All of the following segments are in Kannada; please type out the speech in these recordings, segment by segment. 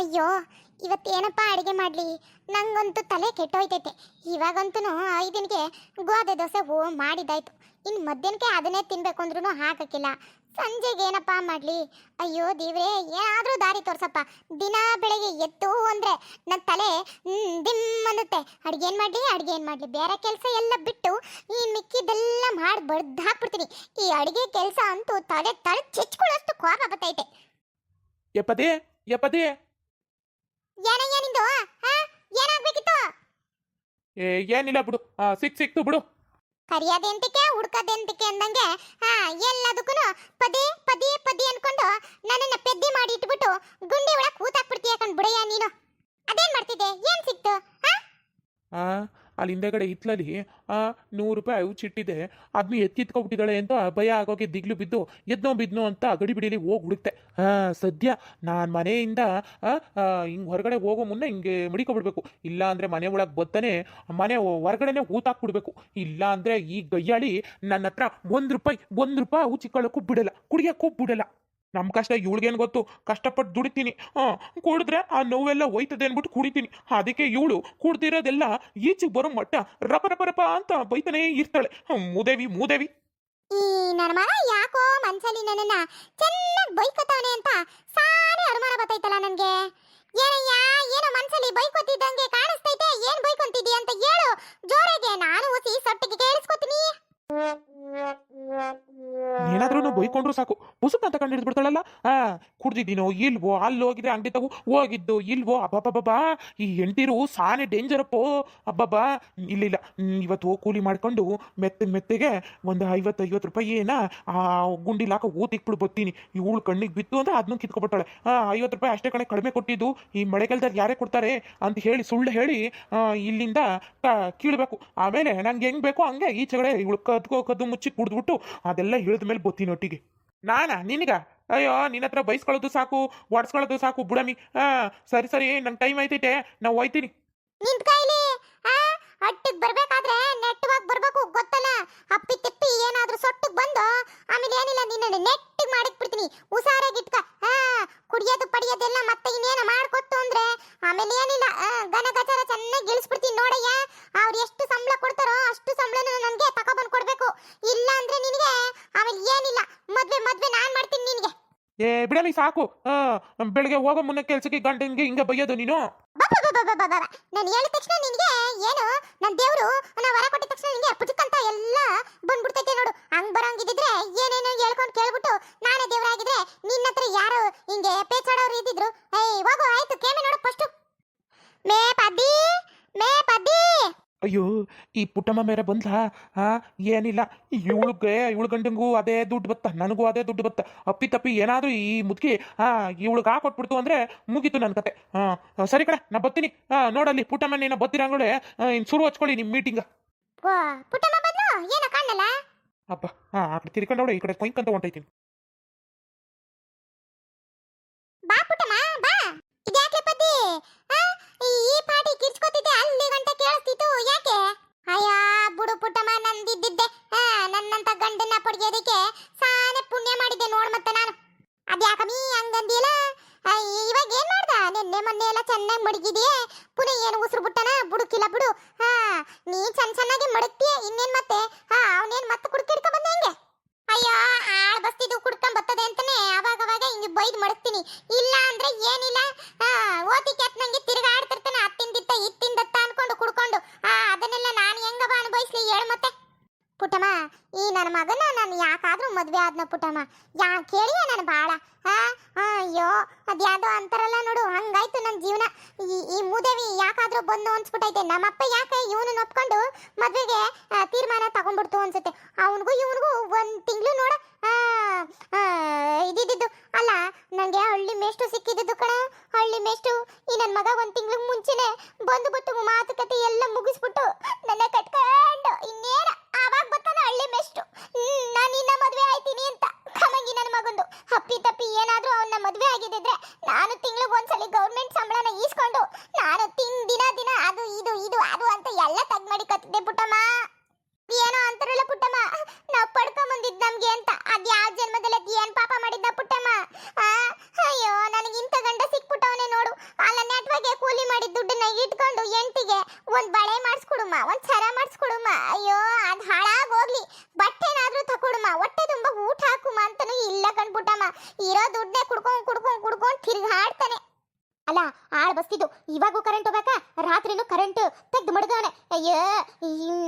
ಅಯ್ಯೋ ಇವತ್ತೇನಪ್ಪ ಅಡುಗೆ ಮಾಡಲಿ? ನಂಗಂತೂ ತಲೆ ಕೆಟ್ಟೋಯ್ತೈತೆ. ಇವಾಗಂತೂ ಐದಿನಿಗೆ ಗೋಧಿ ದೋಸೆ ಓ ಮಾಡಿದಾಯ್ತು ಇನ್ನು ಮಧ್ಯಾಹ್ನಕ್ಕೆ ಅದನ್ನೇ ತಿನ್ಬೇಕು ಅಂದ್ರೂ ಹಾಕಕ್ಕಿಲ್ಲ. ಸಂಜೆಗೆ ಏನಪ್ಪ ಮಾಡಲಿ? ಅಯ್ಯೋ ದೇವ್ರೆ, ಏನಾದರೂ ದಾರಿ ತೋರ್ಸಪ್ಪ. ದಿನ ಬೆಳಗ್ಗೆ ಎದ್ದು ಅಂದರೆ ನನ್ನ ತಲೆ ದಿಮ್ ಅನ್ನುತ್ತೆ. ಅಡುಗೆ ಏನು ಮಾಡಲಿ ಅಡುಗೆ ಏನು ಮಾಡಲಿ. ಬೇರೆ ಕೆಲಸ ಎಲ್ಲ ಬಿಟ್ಟು ಈ ಮಿಕ್ಕಿದೆಲ್ಲ ಮಾಡಿ ಬಡ್ದು ಹಾಕ್ಬಿಡ್ತೀನಿ. ಈ ಅಡುಗೆ ಕೆಲಸ ಅಂತೂ ತಲೆ ತಲೆ ಚೆಚ್ಕೊಳ್ಳೋಷ್ಟು ಕೋಪ ಬತ್ತೈತೆ ಎಪ್ಪದೇ ಎಪ್ಪದೇ. ಏನಯ್ಯ ನಿಂದು ಹಾ? ಏನಾಗ್ಬೇಕಿತ್ತು? ಏ ಏನಿಲ್ಲ ಬಿಡು. ಆ, ಸಿಕ್ ಸಿಕ್ತು ಬಿಡು. ಕರಿಯೋದೆಂತಕ್ಕೆ ಹುಡ್ಕೋದೆಂತಕ್ಕೆ ಅಂದಂಗೆ ಹಾ ಎಲ್ಲದಕ್ಕೂ ಪದೇ ಪದೇ ಪದೇ ಅನ್ಕೊಂಡು ನನ್ನನ್ನ ಪೆದ್ದಿ ಮಾಡಿ ಇಟ್ಬಿಟ್ಟು ಗುಂಡಿ ಒಳಗೆ ಕೂತಾಕ್ಬಿಡ್ತೀಯ ಕಣ್ ಬಿಡಯ್ಯ ನೀನು ಅದೇನ್ ಮಾಡ್ತಿದ್ದೆ ಏನ್ ಸಿಕ್ತು ಹಾ ಆ ಅಲ್ಲಿ ಹಿಂದೆಗಡೆ ಇತ್ಲಲ್ಲಿ ಆ, ನೂರು ರೂಪಾಯಿ ಚಿಟ್ಟಿದೆ. ಅದನ್ನು ಎತ್ತಿತ್ಕೊಬಿಟ್ಟಿದ್ದಾಳೆ ಅಂತ ಭಯ ಆಗೋಕೆ ದಿಗ್ಲು ಬಿದ್ದು ಎದ್ನೋ ಬಿದ್ನೋ ಅಂತ ಗಡಿ ಬಿಡಿಲಿ ಹೋಗಿ ಹುಡುಕ್ತೆ. ಸದ್ಯ ನಾನು ಮನೆಯಿಂದ ಹಿಂಗೆ ಹೊರಗಡೆ ಹೋಗೋ ಮುನ್ನ ಹಿಂಗೆ ಮಡಿಕೊಬಿಡ್ಬೇಕು. ಇಲ್ಲ ಅಂದರೆ ಮನೆ ಒಳಗೆ ಬತ್ತಾನೆ, ಮನೆ ಹೊರಗಡೆನೆ ಹೂತಾಕ್ಬಿಡ್ಬೇಕು ಇಲ್ಲ ಅಂದರೆ ಈ ಗಯ್ಯಾಳಿ ನನ್ನ ಹತ್ರ ಒಂದು ರೂಪಾಯಿ ಒಂದು ರೂಪಾಯಿ ಅವು ಚಿಕ್ಕಳಕ್ಕೂ ಬಿಡಲ್ಲ ಕುಡಿಯೋಕ್ಕೂ ಬಿಡಲ್ಲ ನಮ್ಮ ಕಷ್ಟ ಇವಳಿಗೇನು ಗೊತ್ತು? ಕಷ್ಟಪಟ್ಟು ದುಡಿತೀನಿ. ಹಾಂ, ಕುಡಿದ್ರೆ ಆ ನೋವೆಲ್ಲ ಹೋಯ್ತದೆ ಅಂದ್ಬಿಟ್ಟು ಕುಡಿತೀನಿ ಅದಕ್ಕೆ ಇವಳು ಕುಡ್ದಿರೋದೆಲ್ಲ ಈಚೆಗೆ ಬರೋ ಮಟ್ಟ ರಪ ರಪ ಅಂತ ಬೈತಾನೇ ಇರ್ತಾಳೆ. ಮೂದೇವಿ ಮೂದೇವಿ. ಈ ನನ್ನ ಮಗ ಯಾಕೋ ಮನ್ಸಲ್ಲಿ ನನ್ನನ್ನ ಚೆನ್ನಾಗಿ ಬೈಕೋತಾವನೆ ಅಂತ ಸಾರಿ ಅನುಮಾನ ಬರ್ತೈತಲ್ಲ ನನಗೆ. ಏನಯ್ಯ, ಏನೋ ಮನ್ಸಲ್ಲಿ ಬೈಕೋತಿದ್ದಂಗೆ ಕಾಣಿಸ್ತೈತೆ, ಏನ್ ಬೈಕೊಂತಿದ್ದಿ ಅಂತ ಹೇಳು. ಜೋರಾಗೆ ನಾನು ಓಸಿ ಸೊಟ್ಟಿಗೆ ಕೇಳಿಸ್ಕೊತೀನಿ. ಏನಾದ್ರೂ ಬೈಕೊಂಡ್ರು ಸಾಕು. ಪುಸುಕ್ ಅಂತ ಕಂಡು ಹಿಡಿದ್ಬಿಡ್ತಾಳಲ್ಲ? ಆ, ಕುಡ್ದಿದ್ದೀನೋ ಇಲ್ವೋ? ಅಲ್ಲಿ ಹೋಗಿದ್ರೆ ಅಂಗಡಿ ತಗೋ ಹೋಗಿದ್ದು ಇಲ್ವೋ? ಅಬ್ಬಬ್ಬಬ್ಬಾ, ಈ ಹೆಂಡ್ತಿರು ಸಾನೆ ಡೇಂಜರಪ್ಪೋ ಅಬ್ಬಬ್ಬಾ ಇಲ್ಲಿಲ್ಲ ಇಲ್ಲ. ಇವತ್ತು ಕೂಲಿ ಮಾಡ್ಕೊಂಡು ಮೆತ್ತ ಮೆತ್ತಗೆ ಒಂದು ಐವತ್ತು ಐವತ್ತು ರೂಪಾಯಿ ಏನ ಆ ಗುಂಡಿಲ್ ಹಾಕೋ ಊತಿಕ್ಬಿಡು ಬತ್ತೀನಿ. ಇವಳು ಕಣ್ಣಿಗೆ ಬಿತ್ತು ಅಂದ್ರೆ ಅದನ್ನು ಕಿತ್ಕೊಬಿಟ್ಟಾಳೆ. ಆ, ಐವತ್ತು ರೂಪಾಯಿ ಅಷ್ಟೇ ಕಣೆ ಕಡಿಮೆ ಕೊಟ್ಟಿದ್ದು. ಈ ಮಳೆಗಾಲದಲ್ಲಿ ಯಾರೇ ಕೊಡ್ತಾರೆ ಅಂತ ಹೇಳಿ, ಸುಳ್ಳು ಹೇಳಿ ಇಲ್ಲಿಂದ ಕೀಳ್ಬೇಕು. ಆಮೇಲೆ ನಂಗೆ ಹೆಂಗ್ ಬೇಕೋ ಹಂಗೆ ಈಚೆಗಡೆ ಇವಳು ಕದ್ಕೋ ಕದ್ದು ಮುಚ್ಚಿ ಕುಡ್ದ್ಬಿಟ್ಟು ಅದೆಲ್ಲ ಇಳಿದ ಮೇಲೆ ಬತ್ತೀನಿ ಒಟ್ಟಿಗೆ. ನಾನಾ? ನಿನಗ? ಅಯ್ಯೋ, ನಿನ್ನ ಹತ್ರ ಬೈಸ್ಕೊಳ್ಳೋದು ಸಾಕು ಒಡ್ಸ್ಕೊಳ್ಳೋದು ಸಾಕು, ಬುಡಮಿ. ಹಾ ಸರಿ ಸರಿ, ನಂಗೆ ಟೈಮ್ ಐತೈತೆ ನಾವು ಹೋಯ್ತೀನಿ. ನಿಂತ್ ಕೈಲಿ ಅಟ್ಟಿಗೆ ಬರ್ಬೇಕಾದ್ರೆ ನೆಟ್ಟವಾಗಿ ಬರ್ಬೇಕು, ಗೊತ್ತಲ್ಲ? ಅಪ್ಪಿ ತಿಪ್ಪಿ ಏನಾದ್ರೂ ಸೊಟ್ಟಿಗೆ ಬಂದು ಏನಿಲ್ಲ ನಿನ್ನ ನೆಟ್ಟಿಗೆ ಮಾಡಿಕ್ ಬಿಡ್ತೀನಿ. ಹುಷಾರಾಗಿಟ್ಕ ಆ ಕುಡಿಯೋದು ಪಡಿಯೋದೆಲ್ಲ ಮತ್ತೆ ಇನ್ನೇನ ಮಾಡ್ಕೊತ್ತು ಅಂದ್ರೆ ಆಮೇಲೆ ಏನಿಲ್ಲ. ಗನ ಗಚಾರ ಚೆನ್ನಾಗಿ ಗಿಳಿಸ್ಬಿಡ್ತೀನಿ ನೋಡಯ್ಯ. ಅವ್ರು ಎಷ್ಟು ಸಂಬಳ ಕೊಡ್ತಾರೋ ಅಷ್ಟು ಸಂಬಳನ ನನಗೆ ತಗೊಬಂದು ಕೊಡ್ಬೇಕು. ಇಲ್ಲ ಅಂದ್ರೆ ನಿನಗೆ ಆಮೇಲೆ ಏನಿಲ್ಲ. ಮದ್ವೆ ಮದ್ವೆ ನಾನ್ ಮಾಡ್ತೀನಿ ನಿನಗೆ. ಏ ಬಿಡಲಿ ಸಾಕು. ಬೆಳಿಗ್ಗೆ ಬೆಳಗ್ಗೆ ಹೋಗೋ ಮುನ್ನ ಕೆಲ್ಸಕ್ಕೆ ಗಂಡನಿಗೆ ಹಿಂಗೆ ಬೈಯೋದು ನೀನು. ನಾನು ಹೇಳಿದ ತಕ್ಷಣ ನಿನಗೆ ಏನು? ನನ್ನ ದೇವ್ರು ನಾ ವರ ಕೊಟ್ಟಿದ ತಕ್ಷಣ ನಿನಗೆ ಪುಚಕ್ಕಂತ ಎಲ್ಲ ಬಂದ್ಬಿಡ್ತೈತೆ ನೋಡು ಹಂಗ್ ಬರಂಗಿದ್ರೆ ಏನೇನೋ ಹೇಳ್ಕೊಂಡು ಕೇಳ್ಬಿಟ್ಟು ನಾನೇ ದೇವ್ರಾಗಿದ್ರೆ ನಿನ್ನ ಹತ್ರ ಯಾರು ಹಿಂಗೆ ಪೇಚಾಡೋರು ಇದ್ದಿದ್ರು ಏಯ್ ಹೋಗು ಆಯ್ತು ಕೇಮೆ ನೋಡು ಫಸ್ಟು ಮೇ ಪದ್ದಿ ಮೇ ಪದ್ದಿ ಅಯ್ಯೋ ಈ ಪುಟ್ಟಮ್ಮ ಮೇರೆ ಬಂದ್ಲಾ? ಹಾ ಏನಿಲ್ಲ. ಇವಳಿಗೆ ಇವಳು ಗಂಡಂಗೂ ಅದೇ ದುಡ್ಡು ಬತ್ತ ನನಗೂ ಅದೇ ದುಡ್ಡು ಬತ್ತ. ಅಪ್ಪಿ ತಪ್ಪಿ ಏನಾದರೂ ಈ ಮುದುಕಿ ಹಾ ಇವಳಿಗೆ ಹಾಕೊಟ್ಬಿಡ್ತು ಅಂದ್ರೆ ಮುಗೀತು ನನ್ನ ಕತೆ. ಹಾ ಸರಿ ಕಡೆ ನಾ ಬರ್ತೀನಿ. ಹಾ ನೋಡಲ್ಲಿ ಪುಟ್ಟಮ್ಮ ನೀನು ಬತ್ತಿರಂಗಳೇ ಇನ್ನು ಶುರು ಹಚ್ಕೊಳ್ಳಿ ನಿಮ್ಮ ಮೀಟಿಂಗ್ ಅಪ್ಪ ಹಾ ಆ ಕಡೆ ತಿರ್ಕೊಂಡವಳೆ ಈ ಕಡೆ ಕೊಯ್ಕಂತ ಹೊಂಟೈತೀನಿ ಬಾ ಪುಟ್ಟಮ್ಮ ಬಾ. ಇದ್ಯಾಕೆ ಪದ್ದಿ ಈ ಪಾಟಿ ಇಲ್ಲ ಅಂದ್ರೆ ಏನಿಲ್ಲ. ಓತಿ ಕ್ಯಾತ್ ನಂಗೆ ತಿರುಗಾಡ್ತಿರ್ತಾನೆ ಅತ್ತಿಂದಿತ್ತ ಇತ್ತಿಂದತ್ತ ಅನ್ಕೊಂಡು ಕುಡ್ಕೊಂಡು. ಆ, ಅದನ್ನೆಲ್ಲ ನಾನು ಹೆಂಗವ ಅನುಭವಿಸ್ಲಿ ಹೇಳು ಮತ್ತೆ. ಪುಟಮ್ಮ ಈ ನನ್ನ ಮಗನ ನಾನು ಯಾಕಾದ್ರೂ ಮದ್ವೆ ಆದ್ನ ಪುಟಮ್ಮ ಯಾ, ಕೇಳಿಯ ನಾನು ಬಾಳ. ಅಯ್ಯೋ ಅದ್ಯಾವುದೋ ಅಂತಾರಲ್ಲ ನೋಡು, ಹಂಗಾಯ್ತು ನನ್ನ ಜೀವನ. ಈ ಈ ಮೂದೇವಿ ಯಾಕಾದ್ರೂ ಬಂದು ಅನ್ಸ್ಬಿಟ್ಟೈತೆ ನಮ್ಮಪ್ಪ ಯಾಕೆ ಇವನು ಒಪ್ಕೊಂಡು ಮದ್ವೆಗೆ ತೀರ್ಮಾನ ತಗೊಂಡ್ಬಿಡ್ತು ಅನ್ಸುತ್ತೆ. ಅವನಿಗೂ ಇವನಿಗೂ ಒಂದ್ ತಿಂಗಳು ನೋಡ ಆ, ಆ, ಇದಿದ್ದು ಅಲ್ಲ ನನಗೆ ಹಳ್ಳಿ ಮೇಷ್ಟು ಸಿಕ್ಕಿದ್ದು ಕಣ ಹಳ್ಳಿ ಮೇಷ್ಟು, ಈ ನನ್ನ ಮಗ ಒಂದ್ ತಿಂಗಳು ಮುಂಚೆನೆ ಬಂದ್ಬಿಟ್ಟು ಮಾತುಕತೆ ಎಲ್ಲ ಮುಗಿಸ್ಬಿಟ್ಟು ನನ್ನ ಕಟ್ಕೊಂಡು ಇನ್ನೇನ ಆವಾಗ ಬರ್ತಾನ ಹಳ್ಳಿ ಮೇಷ್ಟು ಹ್ಮ್ ನಾನು ಇನ್ನ ಮದ್ವೆ ಆಯ್ತೀನಿ ಅಂತ ಕಮಂಗಿ ನನ್ನ ಮಗಂದು ಹಪ್ಪಿ ತಪ್ಪಿ ಏನಾದ್ರೂ ಅವನ್ನ ಮದ್ವೆ ಆಗಿದ್ರೆ ನಾನು ತಿಂಗಳಿಗೆ ಒಂದ್ಸಲಿ ಗೌರ್ಮೆಂಟ್ ಸಂಬಳನ ಈಸ್ಕೊಂಡು ನಾನು ತಿನ್ ದಿನ ದಿನ ಅದು ಇದು ಇದು ಅದು ಅಂತ ಎಲ್ಲ ತಗ್ ಮಾಡಿ ಕತ್ತಿದ್ದೆ ಪುಟ್ಟಮ್ಮ ಏನೋ ಅಂತಾರಲ್ಲ ಪುಟ್ಟಮ್ಮ ನಾವ್ ಪಡ್ಕೊಂಬಂದಿದ್ ನಮ್ಗೆ ಅಂತ ಅದ್ ಯಾವ ಜನ್ಮದಲ್ಲಿ ಅದ್ ಏನ್ ಪಾಪ ಮಾಡಿದ್ದ ಪುಟ್ಟಮ್ಮ ಆ, ಅಯ್ಯೋ ನನಗೆ ಇಂಥ ಗಂಡ ಸಿಕ್ಬಿಟ್ಟವನೆ ನೋಡು ಅಲ್ಲ ಆಳ್ ಬಸ್ತಿದ್ದು ಇವಾಗೂ ಕರೆಂಟ್ ಹೋಗ್ಬೇಕಾ ರಾತ್ರಿನೂ ಕರೆಂಟ್ ಮಡ್ಗವನೆ ಅಯ್ಯೋ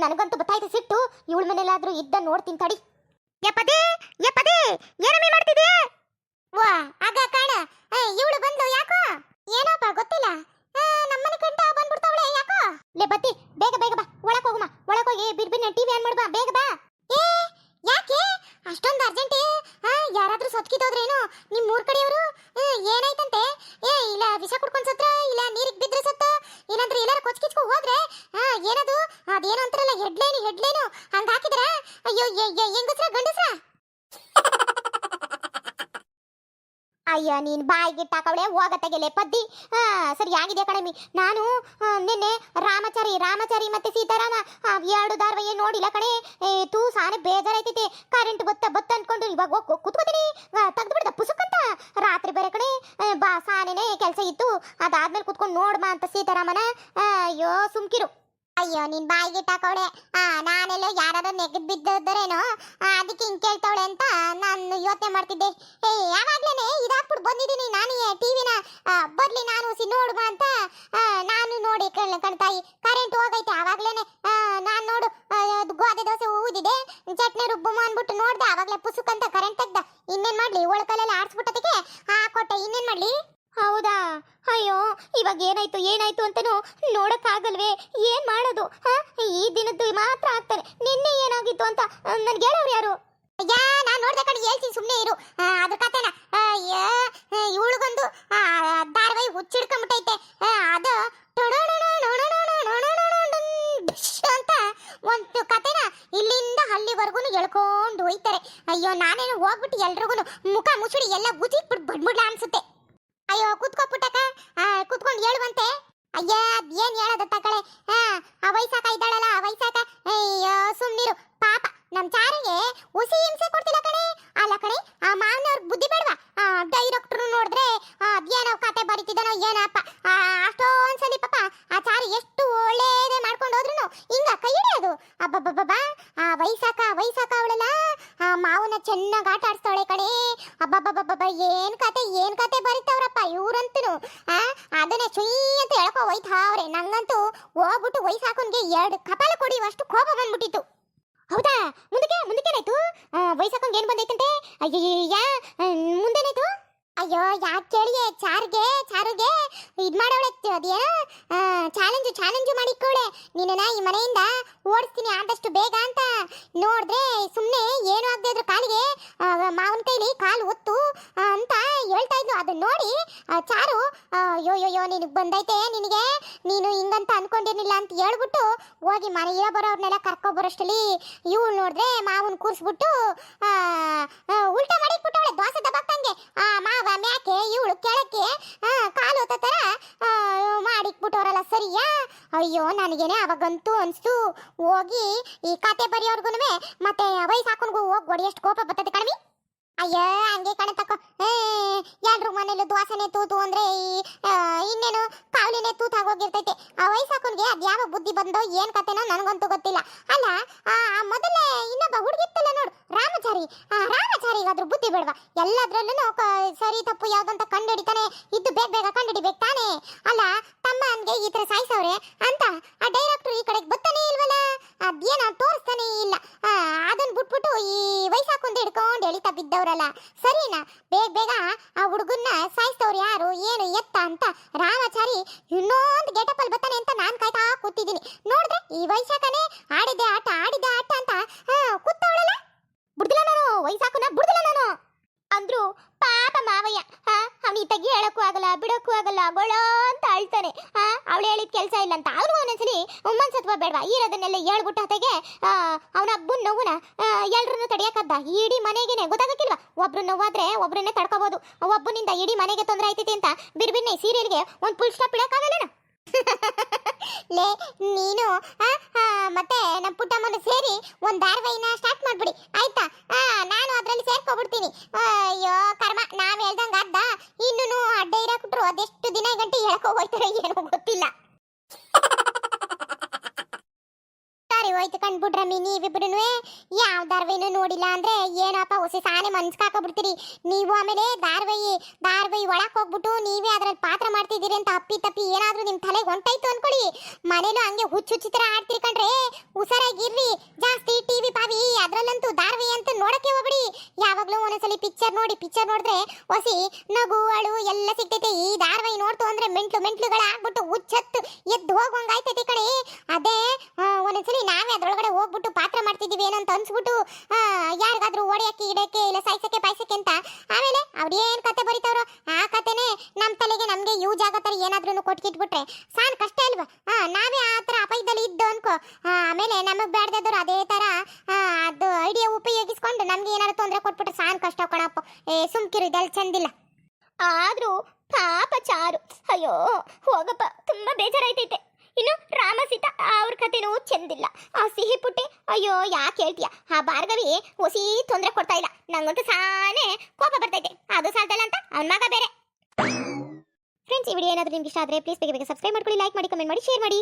ನನಗಂತೂ ಬತ್ತಾಯ್ತು ಸಿಟ್ಟು. ಇವಳ ಮನೇಲಾದ್ರೂ ಇದ್ದ ನೋಡ್ತೀನಿ ತಡಿ. ಯಪ್ಪದೇ ಯಪ್ಪದೇ ಏನಮ್ಮೆ ಮಾಡ್ತಿದ್ಯಾ ವಾ, ಆಗ ಕಾಣ. ಇವಳು ಬಂದು ಯಾಕೋ? ಏನೋಪ್ಪ ಗೊತ್ತಿಲ್ಲ. ನಮ್ಮನೆ ಕಂಟ ಬಂದ್ಬಿಡ್ತಾವಳೆ, ಯಾಕೋ? ಲೇ, ಬತ್ತಿ, ಬೇಗ ಬೇಗ ಬಾ. ಒಳಕ್ ಹೋಗುಮ ಒಳಕ್ ಹೋಗಿ ಬಿರ್ಬಿನ ಟಿವಿ ಆನ್ ಮಾಡ್ಬಾ ಬೇಗ ಬಾ. ಏ, ಯಾಕೆ? ಅಷ್ಟೊಂದು ಅರ್ಜೆಂಟ್ ಅಯ್ಯ, ನೀನ್ ಬಾಯಿಗೆ ಹಾಕವಳೆ ಹೋಗತ್ತಗೆಲೆ ಪದ್ದಿ. ಸರಿ ಆಗಿದೆ ಕಣಮಿ ನಾನು ನಿನ್ನೆ ರಾಮಚಾರಿ ರಾಮಚಾರಿ ಮತ್ತೆ ಸೀತಾರಾಮ ಎರಡು ಧಾರವಾಹಿ ನೋಡಿಲ್ಲ ಕಣೆ. ತೂ ಸಾನೆ ಬೇಜಾರೈತೈತೆ ಕರೆಂಟ್ ಬತ್ತ ಬತ್ತ ಅನ್ಕೊಂಡು ಇವಾಗ ಹೋಗ್ ಕುತ್ಕೋತೀನಿ. ತೆಗ್ದು ಬಿಡ್ದ ಪುಸುಕಂತ. ರಾತ್ರಿ ಬೇರೆ ಕಡೆ ಬಾ, ಸಾನೆನೆ ಕೆಲಸ ಇತ್ತು. ಅದಾದ್ಮೇಲೆ ಕುತ್ಕೊಂಡು ನೋಡ್ಮಾ ಅಂತ ಸೀತಾರಾಮನ. ಅಯ್ಯೋ, ಸುಮ್ಕಿರು. ಅಯ್ಯೋ, ನಿನ್ ಬಾಯಿಗೆ ಹಾಕವಳೆ ಆ, ನಾನೆಲ್ಲ ಯಾರಾದ್ರೂ ನೆಗೆದ್ ಬಿದ್ದರೇನೋ ಅದಕ್ಕೆ ಹಿಂಗ್ ಕೇಳ್ತಾವಳೆ ಅಂತ ನಾನು ಯೋಚನೆ ಮಾಡ್ತಿದ್ದೆ. ಏ, ಯಾವಾಗ್ಲೇನೆ ಇದಾಕ್ಬಿಟ್ಟು ಬಂದಿದ್ದೀನಿ ನಾನು ಟಿವಿನ ಬರ್ಲಿ ನಾನು ಸಿ ನೋಡುವ ಅಂತ ನಾನು ನೋಡಿ ಕಣ್ ಕಣ್ತಾಯಿ ಕರೆಂಟ್ ಹೋಗೈತೆ ಆವಾಗ್ಲೇನೆ. ನಾನು ನೋಡು ಗೋಧಿ ದೋಸೆ ಊದಿದೆ. ಚಟ್ನಿ ರುಬ್ಬು ಅಂದ್ಬಿಟ್ಟು ನೋಡ್ದೆ, ಆವಾಗ್ಲೇ ಪುಸುಕ್ ಅಂತ ಕರೆಂಟ್ ತೆಗ್ದ. ಇನ್ನೇನ್ ಮಾಡ್ಲಿ? ಒಳಕಲ್ಲೆಲ್ಲ ಆಡ್ಸ್ಬಿಟ್ಟದಕ್ಕೆ ಹಾಕೊಟ್ಟೆ ಇನ್ನೇನ್ ಮಾಡ್ಲಿ? ಹೌದಾ? ಅಯ್ಯೋ, ಇವಾಗ ಏನಾಯ್ತು ಏನಾಯ್ತು ಅಂತನೂ ನೋಡಕ್ಕಾಗಲ್ವೇ? ಏನ್ ಮಾಡೋದು, ಹಾ? ಈ ದಿನದ್ದು ಮಾತ್ರ ಆಗ್ತಾರೆ ನಿನ್ನೆ ಏನಾಗಿತ್ತು ಅಂತ ನನ್ಗೆ ಹೇಳೋರು ಯಾರು? ಅಯ್ಯ, ನಾನ್ ನೋಡ್ದೆ ಕಡೆ ಹೇಳ್ತೀನಿ, ಸುಮ್ನೆ ಇರು. ಅದ್ರ ಕತೆನ ಇವಳಿಗೊಂದು ಧಾರಾವಾಹಿ ಹುಚ್ಚಿಡ್ಕೊಂಬಿಟ್ಟೈತೆ ಅದು ಅಂತ ಒಂದು ಕತೆನ ಇಲ್ಲಿಂದ ಅಲ್ಲಿವರೆಗೂ ಎಳ್ಕೊಂಡು ಹೋಯ್ತಾರೆ. ಅಯ್ಯೋ, ನಾನೇನು ಹೋಗ್ಬಿಟ್ಟು ಎಲ್ರಿಗೂ ಮುಖ ಮುಸುಡಿ ಎಲ್ಲ ಉಜಿಟ್ಬಿಟ್ಟು ಬಡ್ಬಿಡ್ಲ ಅನ್ಸುತ್ತೆ. ಅಯ್ಯೋ, ಕುತ್ಕೋ ಪುಟ್ಟಕ್ಕ. ಕುತ್ಕೊಂಡು ಹೇಳುವಂತೆ. ಅಯ್ಯ ಏನ್ ಹೇಳೋದು ತಕಳೆ? ಆ ಆ ವೈಸಾಕ ಇದ್ದಾಳಲ್ಲ, ಆ ವೈಸಾಕ ಅಯ್ಯೋ, ಸುಮ್ನಿರು. ಪಾಪ, ನಮ್ ಚಾರಿಗೆ ಹುಸಿ ಹಿಂಸೆ ಕೊಡ್ತಿಲ್ಲ ಕಣೆ. ಅಲ್ಲ ಕಣೆ, ಆ ಮಾವನವ್ರ ಬುದ್ಧಿ ಬೇಡವಾ? ಡೈರೆಕ್ಟ್ರು ನೋಡಿದ್ರೆ ಅದೇನೋ ಕತೆ ಬರಿತಿದ್ದಾನೋ ಏನಪ್ಪ? ಹೋಯ್ತಾವ್ರೆ ನಂಗಂತೂ ಹೋಗ್ಬಿಟ್ಟು ವಯಸ್ಸಾಕೋನ್ಗೆ ಎರಡು ಕಪಾಲ ಕೊಡಿ ಅಷ್ಟು ಕೋಪ ಬಂದ್ಬಿಟ್ಟಿತ್ತು. ಹೌದಾ? ಮುಂದಕ್ಕೆ, ಮುಂದಕ್ಕೇನಾಯ್ತು? ವಯಸ್ಸಾಕೊಂಡ್ ಏನ್ ಬಂದೈತಂತೆ? ಅಯ್ಯಯ್ಯ ಮುಂದೇನಾಯ್ತು? ಅಯ್ಯೋ, ಯಾಕೆ ಕೇಳಿಯೇ? ಚಾರ್ಗೆ, ಚಾರುಗೆ, ಇದ್ ಮಾಡವಳೆ ಅದೇನೋ ಚಾಲೆಂಜ್ ಚಾಲೆಂಜ್ ಮಾಡಿಕೊಳ್ಳೆ ನಿನ್ನ ಈ ಮನೆಯಿಂದ ಓಡಿಸ್ತೀನಿ ಆದಷ್ಟು ಬೇಗ ಅಂತ. ನೋಡಿದ್ರೆ ಸುಮ್ಮನೆ ಏನು ಆಗದೆ ಇದ್ರ ಕಾಲಿಗೆ. ಮಾವನ ಕೈಲಿ ಕಾಲು ಒತ್ತು ಅಂತ ಹೇಳ್ತಾ ಇದ್ಲು. ಅದನ್ನ ನೋಡಿ ಚಾರು ನಿನಗೆ ಬಂದೈತೆ ನಿನಗೆ? ನೀನು ಹಿಂಗಂತ ಅನ್ಕೊಂಡಿರ್ಲಿಲ್ಲ ಅಂತ ಹೇಳ್ಬಿಟ್ಟು ಹೋಗಿ ಮನೆಗೆ ಬರೋರ್ನೆಲ್ಲ ಕರ್ಕೊಬರೋಷ್ಟಲ್ಲಿ ಇವ್ಳು ನೋಡಿದ್ರೆ ಮಾವನ್ ಕೂರಿಸ್ಬಿಟ್ಟು ಉಲ್ಟಾ ಮಾಡಿ ಉಲ್ಟಾ ಮಾಡಿಟ್ಬಿಟ್ಟವಳೆ ದೋಸೆ ದಬ್ಬಕ್ಕಂಗೆ ಆ ಮಾವ ಮ್ಯಾಕೆ ಇವಳು ಕೆಳಕ್ಕೆ ಕಾಲು ಹೊತ್ತ ಥರ ಆ, ಮಾಡಿಕ್ಬಿಟ್ಟವ್ರಲ್ಲ ಸರಿಯಾ? ಅಯ್ಯೋ ನನಗೇನೆ ಅವಾಗಂತೂ ಅನ್ಸ್ತು. ಹೋಗಿ ಈ ಕತೆ ಬರೆಯೋರ್ಗು ಮತ್ತೆ ವಯಸ್ಸು ಹಾಕೊಂಡು ಹೋಗಿ ಎಷ್ಟು ಕೋಪ ಬರ್ತದೆ ಕಡಿಮೆ ಅಯ್ಯ, ಹಂಗೆ ಕಣೆ ತಕೋ. ಎಲ್ರು ಮನೇಲಿ ದ್ವಾಸನೆ ತೂತು ಅಂದ್ರೆ ಇನ್ನೇನು ಕಾವಲಿನೇ ತೂತ ಆಗೋಗಿರ್ತೈತೆ ಆ ವಯಸ್ಸಾಕೊಂಡ್ಗೆ ಅದ್ ಯಾವ ಬುದ್ಧಿ ಬಂದೋ ಏನ್ ಕತೆನೋ ನನಗಂತೂ ಗೊತ್ತಿಲ್ಲ. ಅಲ್ಲ ಮೊದಲೇ ಇನ್ನೊಬ್ಬ ಹುಡುಗಿತ್ತಲ್ಲ ನೋಡು, ರಾಮಚಾರಿ. ಆ ರಾಮಚಾರಿಗಾದ್ರೂ ಬುದ್ಧಿ ಬೇಡವಾ? ಎಲ್ಲದ್ರಲ್ಲೂ ಸರಿ ತಪ್ಪು ಯಾವ್ದಂತ ಕಂಡುಹಿಡಿತಾನೆ, ಇದ್ದು ಬೇಗ ಬೇಗ ಕಂಡುಹಿಡಿಬೇಕು ತಾನೇ? ಅಲ್ಲ ತಮ್ಮ ಅನ್ಗೆ ಈ ತರ ಸಾಯಿಸವ್ರೆ ಅಂತ ಆ ಡೈರೆಕ್ಟರ್ ಈ ಕಡೆಗೆ ಬರ್ತಾನೆ ಇಲ್ವಲ್ಲ? ಅದೇನ ತೋರಿಸ್ತಾನೆ ಇಲ್ಲ. ಬಿಟ್ಬಿಟ್ಟು ಈ ವಯಸ್ಸಾಕೊಂದು ಹಿಡ್ಕೊಂಡು ಎಳಿತಾ ಬಿದ್ದವರಲ್ಲ. ಸರಿನಾ? ಬೇಗ ಬೇಗ ಆ ಹುಡುಗನ್ನ ಸಾಯಿಸ್ತವ್ರು ಯಾರು? ಏನು ಎತ್ತ ಅಂತ ರಾಮಾಚಾರಿ ಇನ್ನೊಂದು ಗೆಟಪ್ ಅಲ್ಲಿ ಬರ್ತಾನೆ ಅಂತ ನಾನ್ ಕಾಯ್ತಾ ಕೂತಿದ್ದೀನಿ ನೋಡಿದ್ರೆ ಈ ವಯಸ್ಸಾಕನೇ ಆಡಿದೆ ಆಟ ಆಡಿದ ಆಟ ಅಂತ ಆ, ಕೂತವಳಲ್ಲ ಬಿಡ್ದಿಲ್ಲ ನಾನು ವಯಸ್ಸಾಕನ ಬಿಡ್ದಿಲ್ಲ ನಾನು ಅಂದ್ರು ಪಾಪ ಮಾವಯ್ಯ ಅವನಿ ತಗಿ ಹೇಳಕ್ಕೂ ಆಗಲ್ಲ ಬಿಡಕ್ಕೂ ಆಗಲ್ಲ ಗೊಳೋ ಅಂತ ಅಳ್ತಾನೆ ಅವಳು ಹೇಳಿದ ಕೆಲಸ ಇಲ್ಲ ಅಂತ ಅವನು ಒಂದೊಂದ್ಸಲಿ ಮನ್ಸತ್ವ ಬೇಡವಾ? ಇರೋದನ್ನೆಲ್ಲ ಹೇಳ್ಬಿಟ್ಟು ಹೊತ್ತಿಗೆ ಅವನ ಅಬ್ಬನ್ ನೋವುನ ಎಲ್ರನ್ನೂ ತಡಿಯಕ್ಕದ್ದ ಇಡೀ ಮನೆಗೇನೆ ಗೊತ್ತಾಗಕ್ಕಿಲ್ವಾ? ಒಬ್ರು ನೋವಾದ್ರೆ ಒಬ್ರನ್ನೇ ತಡ್ಕೋಬಹುದು ಒಬ್ಬನಿಂದ ಇಡೀ ಮನೆಗೆ ತೊಂದರೆ ಆಯ್ತೈತಿ ಅಂತ ಬಿರ್ಬಿರ್ನೆ ಸೀರಿಯಲ್ಗೆ ಒಂದು ಫುಲ್ ಸ್ಟಾಪ್ ಇಡಕ್ಕಾಗಲ್ಲ ಲೇ, ನೀನು ಮತ್ತೆ ನಮ್ಮ ಪುಟ್ಟಮ್ಮನ ಸೇರಿ ಒಂದ್ ಧಾರವಾಹಿನ ಸ್ಟಾರ್ಟ್ ಮಾಡ್ಬಿಡಿ. ಆಯ್ತಾ? ನಾನು ಅದ್ರಲ್ಲಿ ಸೇರ್ಕೊಬಿಡ್ತೀನಿ. ಅಯ್ಯೋ, ಕರ್ಮ, ನಾವ್ ಹೇಳ್ದಂಗ ಅದ್ದ? ಇನ್ನೂ ಅಡ್ಡ ಇರಾಕ್ಬಿಟ್ರು ಅದೆಷ್ಟು ದಿನ ಗಂಟೆ ಹೇಳಕ್ ಹೋಗ್ತಾರೆ ಏನೋ ಗೊತ್ತಿಲ್ಲ. ಸರಿ ಹೋಯ್ತು ಕಂಡ್ಬಿಟ್ರಮ್ಮಿ ನೀವಿಬ್ರು ಯಾವ ದಾರ್ವೈನು ನೋಡಿಲ್ಲ ಅಂದ್ರೆ ಏನಪ್ಪ ಹೊಸ ಸಾನೆ ಮನ್ಸ್ಕಾಕೊಬಿಡ್ತೀರಿ ನೀವು ಆಮೇಲೆ ಧಾರಾವಾಹಿ ಧಾರಾವಾಹಿ ಒಳಕ್ ಹೋಗ್ಬಿಟ್ಟು ನೀವೇ ಅದ್ರಲ್ಲಿ ಪಾತ್ರ ಮಾಡ್ತಿದ್ದೀರಿ ಅಂತ ಅಪ್ಪಿ ತಪ್ಪಿ ಏನಾದ್ರೂ ನಿಮ್ ತಲೆಗೆ ಹೊಂಟಾಯ್ತು ಅನ್ಕೊಳ್ಳಿ. ಮನೇಲೂ ಹಂಗೆ ಹುಚ್ಚು ಚಿತ್ರ ಆಡ್ತಿರ್ ಕಂಡ್ರೆ ಹುಷಾರಾಗಿರ್ರಿ ಜಾಸ್ತಿ ಟಿವಿ, ಪಾವಿ, ಅದ್ರಲ್ಲಂತೂ ಧಾರಾವಾಹಿ ಅಂತ ನೋಡಕ್ಕೆ ಹೋಗ್ಬಿಡಿ ಯಾವಾಗ್ಲೂ ಒಂದೊಂದ್ಸಲಿ ಪಿಕ್ಚರ್ ನೋಡಿ ಪಿಕ್ಚರ್ ನೋಡಿದ್ರೆ ಹೊಸಿ ನಗು, ಅಳು ಎಲ್ಲ ಸಿಗ್ತೈತೆ. ಈ ಧಾರಾವಾಹಿ ನೋಡ್ತು ಅಂದ್ರೆ ಮೆಂಟ್ಲು ಮೆಂಟ್ಲುಗಳ ಆಗ್ಬಿಟ್ಟು ಹುಚ್ಚತ್ತು ಎದ್ದು ಹೋಗುವಂಗಾಯ್ತೈತೆ ಕಣೆ. ಅದೇ ಒಂದೊಂದ್ಸಲಿ ನಾವೇ ಅದ್ರೊಳಗಡೆ ಹೋಗ್ಬಿಟ್ಟು ಪಾತ್ರ ಮಾಡ್ತಿದ್ದೀವಿ ಏನಂತ ಅನ್ಸ್ಬಿಟ್ಟು ಯಾರಿಗಾದ್ರೂ ಒಡೆಯಕ್ಕೆ, ಇಡಕ್ಕೆ ಇಲ್ಲ ಸಾಯ್ಸಕ್ಕೆ, ಪಾಯ್ಸಕ್ಕೆ ಅಂತ. ಆಮೇಲೆ ಅವ್ರೇನ್ ಕತೆ ಬರೀತಾವ್ರೋ ಆ ಕತೆನೇ ನಮ್ ತಲೆಗೆ ನಮಗೆ ಯೂಸ್ ಆಗೋ ಥರ ಏನಾದ್ರೂ ಕೊಟ್ಕಿಟ್ಬಿಟ್ರೆ ಸಾನ್ ಕಷ್ಟ ಇಲ್ವಾ ಆ, ನಾವೇ ಆ ಥರ ಅಪಾಯದಲ್ಲಿ ಇದ್ದು ಅನ್ಕೋ. ಆಮೇಲೆ ನಮಗೆ ಬೇಡ್ದವ್ರು ಅದೇ ತರ ಆ, ಅದು ಐಡಿಯಾ ಉಪಯೋಗಿಸ್ಕೊಂಡು ನಮಗೆ ಏನಾದ್ರು ತೊಂದರೆ ಕೊಟ್ಬಿಟ್ರೆ ಸಾನ್ ಕಷ್ಟ ಕಣಪ್ಪ. ಏ ಸುಮ್ಕಿರು ಇದೆಲ್ಲ ಚಂದಿಲ್ಲ ಆದ್ರೂ ಪಾಪ ಚಾರು. ಅಯ್ಯೋ ಹೋಗಪ್ಪ ತುಂಬಾ ಬೇಜಾರಾಯ್ತೈತೆ. ಇನ್ನು ರಾಮ ಸೀತಾ ಅವ್ರ ಕಥೆನೂ ಚೆಂದಿಲ್ಲ ಆ ಸಿಹಿ ಪುಟ್ಟಿ ಅಯ್ಯೋ ಯಾಕೆ ಹೇಳ್ತೀಯ? ಆ ಭಾರ್ಗವಿ ಹೊಸಿ ತೊಂದರೆ ಕೊಡ್ತಾ ಇಲ್ಲ. ನಂಗಂತೂ ಸಾನೇ ಕೋಪ ಬರ್ತೈತೆ. ಅದು ಸಾಲ್ದಲ್ಲ ಅಂತ ಅವನ ಮಗ ಬೇರೆ. ಫ್ರೆಂಡ್ಸ್ ಈ ವಿಡಿಯೋ ಏನಾದರೂ ನಿಮ್ಗೆ ಇಷ್ಟ ಆದರೆ ಪ್ಲೀಸ್ ಬೇಗ ಬೇಗ ಸಬ್ಸ್ಕ್ರೈಬ್ ಮಾಡ್ಕೊಳ್ಳಿ ಲೈಕ್ ಮಾಡಿ ಕಮೆಂಟ್ ಮಾಡಿ ಶೇರ್ ಮಾಡಿ.